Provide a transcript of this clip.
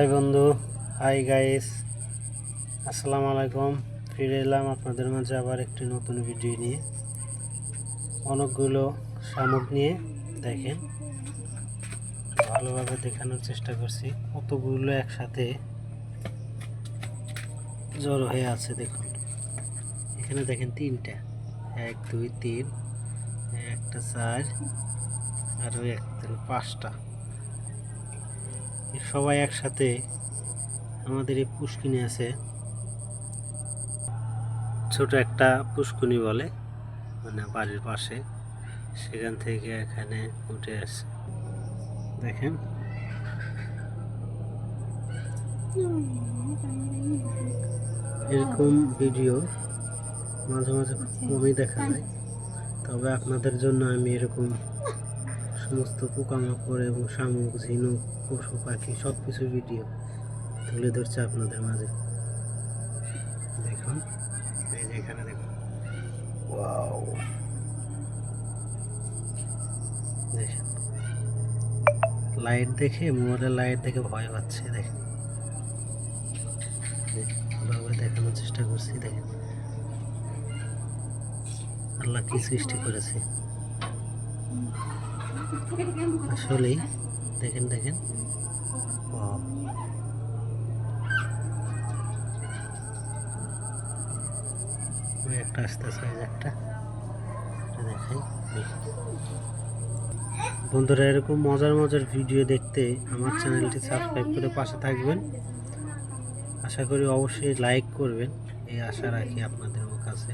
High বন্ধু, hi guys আসসালামু আলাইকুম। ফিরে এলাম আপনাদের মাঝে আবার একটি নতুন ভিডিও নিয়ে। অনেকগুলো শামুক নিয়ে, দেখেন, ভালোভাবে দেখানোর চেষ্টা করছি। কতগুলো একসাথে জড়ো হয়ে আছে, দেখুন। এখানে দেখেন তিনটা। এক, দুই, তিন, একটা, চার, আর একটা, পাঁচটা। সবাই একসাথে আমাদের এই পুষ্কিনি আছে। ছোট একটা পুষ্কুনি বলে মানে বাড়ির পাশে। সেখান থেকে এখানে উঠে আসে দেখেন। এরকম ভিডিও মাঝে মাঝে কমই দেখা যায়। তবে আপনাদের জন্য আমি এরকম সমস্ত পোকামাকড় এবং শামুক, ঝিনুক, পশু পাখি সব কিছু ভিডিও তুলে ধরছে আপনাদের মাঝে। দেখুন, এই যে এখানে দেখুন। ওয়াও। দেখেন। লাইট দেখে, মোবাইলের লাইট দেখে ভয় পাচ্ছে, দেখেন। ভালোভাবে দেখানোর চেষ্টা করছি, দেখেন। আল্লাহ কি সৃষ্টি করেছে। আসলেই, দেখেন দেখেন. একটা আস্তে আস্তে একটা। দেখাই বন্ধুরা, এরকম মজার মজার ভিডিও দেখতে আমার চ্যানেলটি সাবস্ক্রাইব করে পাশে থাকবেন। আশা করি অবশ্যই লাইক করবেন। এই আশা রাখি আপনাদের কাছে।